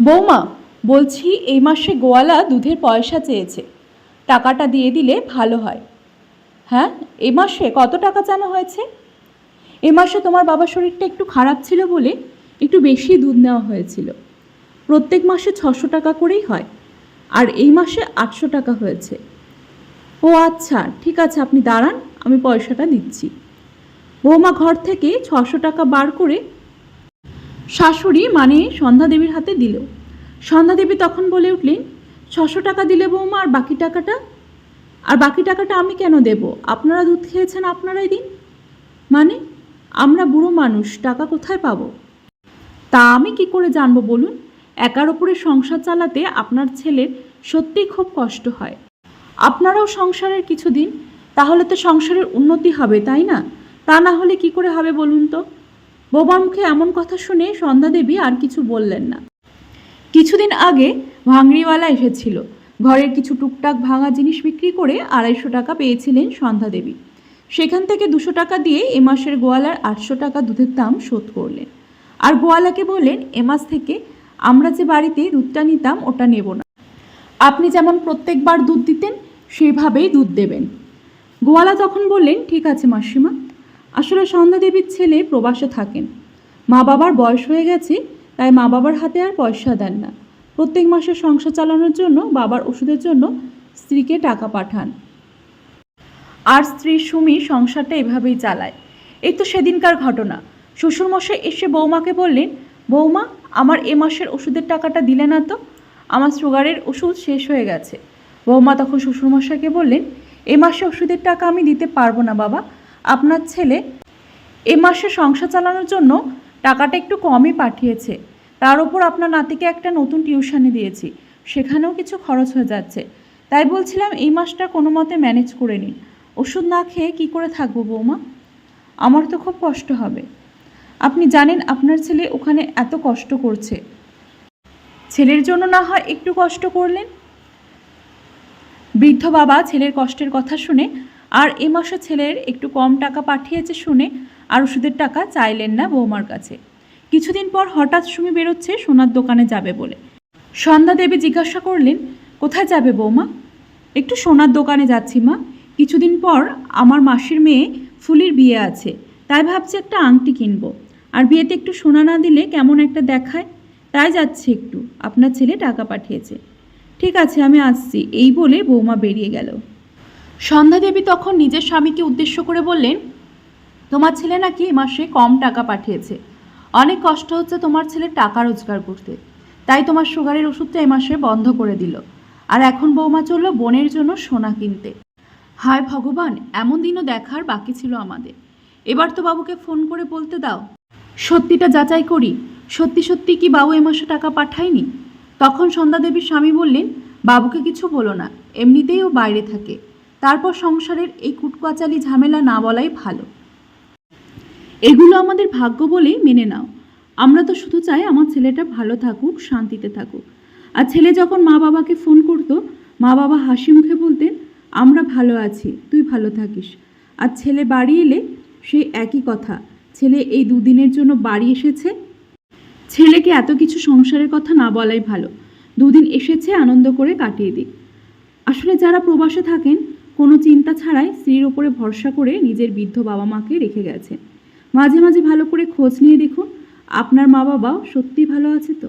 বৌমা, বলছি এই মাসে গোয়ালা দুধের পয়সা চেয়েছে। টাকাটা দিয়ে দিলে ভালো হয়। হ্যাঁ এ মাসে কত টাকা জানা হয়েছে? এ মাসে তোমার বাবার শরীরটা একটু খারাপ ছিল বলে একটু বেশি দুধ নেওয়া হয়েছিল। প্রত্যেক মাসে ছশো টাকা করেই হয়, আর এই মাসে আটশো টাকা হয়েছে। ও আচ্ছা ঠিক আছে, আপনি দাঁড়ান, আমি পয়সাটা দিচ্ছি। বৌমা ঘর থেকে ছশো টাকা বার করে শাশুড়ি মানে সন্ধ্যা দেবীর হাতে দিল। সন্ধ্যা দেবী তখন বলে উঠলেন, ছশো টাকা দিলে বৌমা, আর বাকি টাকাটা, আর বাকি টাকাটা আমি কেন দেব? আপনারা দুধ খেয়েছেন আপনারাই দিন মানে আমরা বুড়ো মানুষ, টাকা কোথায় পাবো? তা আমি কি করে জানব বলুন? একার ওপরে সংসার চালাতে আপনার ছেলের সত্যিই খুব কষ্ট হয়। আপনারাও সংসারের কিছু দিন তাহলে তো সংসারের উন্নতি হবে, তাই না? তা না হলে কি করে হবে বলুন তো? বোবার মুখে এমন কথা শুনে সন্ধ্যা দেবী আর কিছু বললেন না। কিছুদিন আগে ভাঙড়িওয়ালা এসেছিল। ঘরের কিছু টুকটাক ভাঙা জিনিস বিক্রি করে আড়াইশো টাকা পেয়েছিলেন সন্ধ্যা দেবী সেখান থেকে দুশো টাকা দিয়ে এ মাসের গোয়ালার আটশো টাকা দুধের দাম শোধ করলেন। আর গোয়ালাকে বললেন, এ মাস থেকে আমরা যে বাড়িতে দুধটা নিতাম, ওটা নেব না। আপনি যেমন প্রত্যেকবার দুধ দিতেন, সেভাবেই দুধ দেবেন। গোয়ালা তখন বললেন, ঠিক আছে মাসিমা আসলে সন্ধ্যা দেবীর ছেলে প্রবাসে থাকেন। মা বাবার বয়স হয়ে গেছে, তাই মা বাবার হাতে আর পয়সা দেন না। প্রত্যেক মাসে সংসার চালানোর জন্য বাবার ওষুধের জন্য স্ত্রীকে টাকা পাঠান। আর স্ত্রী সুমি সংসারটা এভাবেই চালায়। এই তো সেদিনকার ঘটনা। শ্বশুরমশাই এসে বৌমাকে বললেন, বৌমা, আমার এ মাসের ওষুধের টাকাটা দিলে না তো? আমার সুগারের ওষুধ শেষ হয়ে গেছে। বৌমা তখন শ্বশুরমশাইকে বললেন, এ মাসে ওষুধের টাকা আমি দিতে পারব না বাবা। আপনার ছেলে এ মাসে সংসার চালানোর জন্য টাকাটা একটু কমই পাঠিয়েছে। তার উপর আপনার নাতিকে একটা নতুন টিউশনে দিয়েছি। সেখানেও কিছু খরচ হয়ে যাচ্ছে। তাই বলছিলাম, এই মাসটা কোনো মতে ম্যানেজ করে নিন। ওষুধ না খেয়ে কি করে থাকব বৌমা? আমার তো খুব কষ্ট হবে। আপনি জানেন, আপনার ছেলে ওখানে এত কষ্ট করছে। ছেলের জন্য না হয় একটু কষ্ট করলেন? বৃদ্ধ বাবা ছেলের কষ্টের কথা শুনে আর এ মাসে ছেলের একটু কম টাকা পাঠিয়েছে শুনে আর ওষুধের টাকা চাইলেন না বৌমার কাছে। কিছুদিন পর হঠাৎ সুমি বেরোচ্ছে সোনার দোকানে যাবে বলে। সন্ধ্যা দেবী জিজ্ঞাসা করলেন, কোথায় যাবে বৌমা? একটু সোনার দোকানে যাচ্ছি মা। কিছুদিন পর আমার মাসির মেয়ে ফুলির বিয়ে আছে, তাই ভাবছি একটা আংটি কিনবো। আর বিয়েতে একটু সোনা না দিলে কেমন একটা দেখায়? তাই যাচ্ছি একটু। আপনার ছেলে টাকা পাঠিয়েছে। ঠিক আছে, আমি আসছি। এই বলে বৌমা বেরিয়ে গেল। সন্ধ্যা দেবী তখন নিজের স্বামীকে উদ্দেশ্য করে বললেন, তোমার ছেলে নাকি এ মাসে কম টাকা পাঠিয়েছে। অনেক কষ্ট হচ্ছে তোমার ছেলে টাকা রোজগার করতে। তাই তোমার সুগারের ওষুধটা এ মাসে বন্ধ করে দিল। আর এখন বৌমা চলল বোনের জন্য সোনা কিনতে। হায় ভগবান, এমন দিনও দেখার বাকি ছিল আমাদের। এবার তো বাবুকে ফোন করে বলতে দাও। সত্যিটা যাচাই করি। সত্যি সত্যি কি বাবু এ মাসে টাকা পাঠায়নি? তখন সন্ধ্যা দেবীর স্বামী বললেন, বাবুকে কিছু বলো না। এমনিতেই ও বাইরে থাকে। তারপর সংসারের এই কুটকাচালি ঝামেলা না বলাই ভালো। এগুলো আমাদের ভাগ্য বলেই মেনে নাও। আমরা তো শুধু চাই আমার ছেলেটা ভালো থাকুক, শান্তিতে থাকুক। আর ছেলে যখন মা বাবাকে ফোন করতো, মা বাবা হাসি মুখে বলতেন, আমরা ভালো আছি, তুই ভালো থাকিস। আর ছেলে বাড়ি এলে সে একই কথা, ছেলে এই দুদিনের জন্য বাড়ি এসেছে? ছেলেকে এত কিছু সংসারের কথা না বলাই ভালো। দুদিন এসেছে, আনন্দ করে কাটিয়ে দিক। আসলে যারা প্রবাসে থাকেন কোনো চিন্তা ছাড়াই স্ত্রীর ওপরে ভরসা করে নিজের বৃদ্ধ বাবা মাকে রেখে গেছে। মাঝে মাঝে ভালো করে খোঁজ নিয়ে দেখুন, আপনার মা বাবা সত্যি ভালো আছে তো?